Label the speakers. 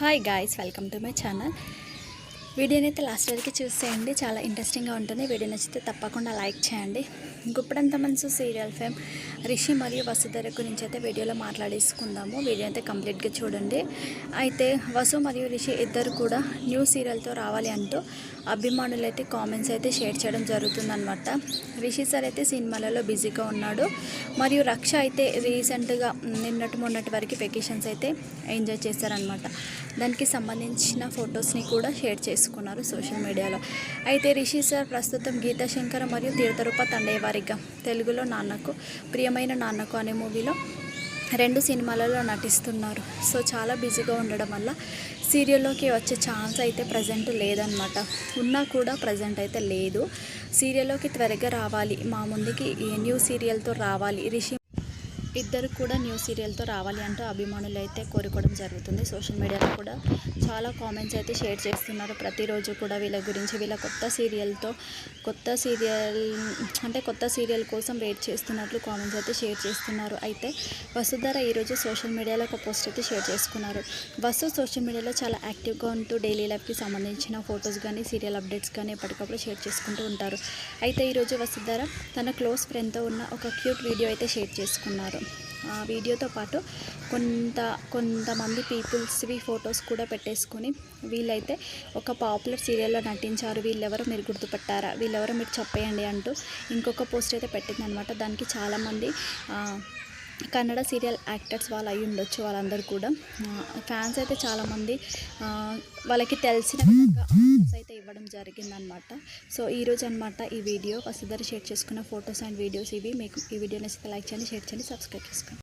Speaker 1: Hi guys, welcome to my channel. వీడియోని అయితే last వరకు చూసేయండి. చాలా ఇంట్రెస్టింగ్గా ఉంటుంది. వీడియో నచ్చితే తప్పకుండా లైక్ చేయండి. గుప్పడంత మనసు సీరియల్ ఫేమ్ రిషి మరియు వసుధర గురించి అయితే వీడియోలో మాట్లాడేసుకుందాము. వీడియో అయితే కంప్లీట్గా చూడండి. అయితే వసు మరియు రిషి ఇద్దరు కూడా న్యూ సీరియల్తో రావాలి అంటూ అభిమానులు అయితే కామెంట్స్ అయితే షేర్ చేయడం జరుగుతుందన్నమాట. రిషి సార్ అయితే సినిమాలలో బిజీగా ఉన్నాడు. మరియు రక్ష అయితే రీసెంట్గా నిన్నటి మొన్నటి వరకు వెకేషన్స్ అయితే ఎంజాయ్ చేశారనమాట దానికి సంబంధించిన ఫొటోస్ని కూడా షేర్ చేసుకున్నారు సోషల్ మీడియాలో. అయితే రిషి సార్ ప్రస్తుతం గీతాశంకర మరియు తీర్థరూప తండేవారిగా తెలుగులో నాన్నకు ప్రియమైన నాన్నకు అనే మూవీలో రెండు సినిమాలలో నటిస్తున్నారు. సో చాలా బిజీగా ఉండడం వల్ల సీరియల్లోకి వచ్చే ఛాన్స్ అయితే ప్రజెంట్ లేదనమాట ఉన్నా కూడా ప్రజెంట్ అయితే లేదు. సీరియల్లోకి త్వరగా రావాలి. మా ముందుకి న్యూ సీరియల్తో రావాలి? రిషి ఇద్దరు కూడా న్యూ సీరియల్తో రావాలి అంటూ అభిమానులు అయితే కోరుకోవడం జరుగుతుంది. సోషల్ మీడియాలో కూడా చాలా కామెంట్స్ అయితే షేర్ చేస్తున్నారు. ప్రతిరోజు కూడా వీళ్ళ గురించి వీళ్ళ కొత్త సీరియల్తో కొత్త సీరియల్ అంటే కొత్త సీరియల్ కోసం వెయిట్ చేస్తున్నట్లు కామెంట్స్ అయితే షేర్ చేస్తున్నారు. అయితే వసుధర ఈరోజు సోషల్ మీడియాలో ఒక పోస్ట్ అయితే షేర్ చేసుకున్నారు. వసు సోషల్ మీడియాలో చాలా యాక్టివ్గా ఉంటూ డైలీ లైఫ్కి సంబంధించిన ఫొటోస్ కానీ సీరియల్ అప్డేట్స్ కానీ ఎప్పటికప్పుడు షేర్ చేసుకుంటూ ఉంటారు. అయితే ఈరోజు వసుధర తన క్లోజ్ ఫ్రెండ్తో ఉన్న ఒక క్యూట్ వీడియో అయితే షేర్ చేసుకున్నారు. వీడియోతో పాటు కొంత కొంతమంది పీపుల్స్వి ఫొటోస్ కూడా పెట్టేసుకొని వీళ్ళైతే ఒక పాపులర్ సీరియల్లో నటించారు. వీళ్ళెవరో మీరు గుర్తుపట్టారా? వీళ్ళెవరో మీరు చెప్పేయండి అంటూ ఇంకొక పోస్ట్ అయితే పెట్టిందనమాట దానికి చాలామంది కన్నడ సీరియల్ యాక్టర్స్ వాళ్ళు అయి ఉండొచ్చు వాళ్ళందరూ కూడా. ఫ్యాన్స్ అయితే చాలామంది వాళ్ళకి తెలిసిన విధంగా అయితే ఇవ్వడం జరిగిందనమాట సో ఈరోజు అనమాట ఈ వీడియో. వసుధర షేర్ చేసుకున్న ఫొటోస్ అండ్ వీడియోస్ ఇవి. మీకు ఈ వీడియో నచ్చితే లైక్ చేయండి షేర్ చేయండి సబ్స్క్రైబ్ చేసుకోండి.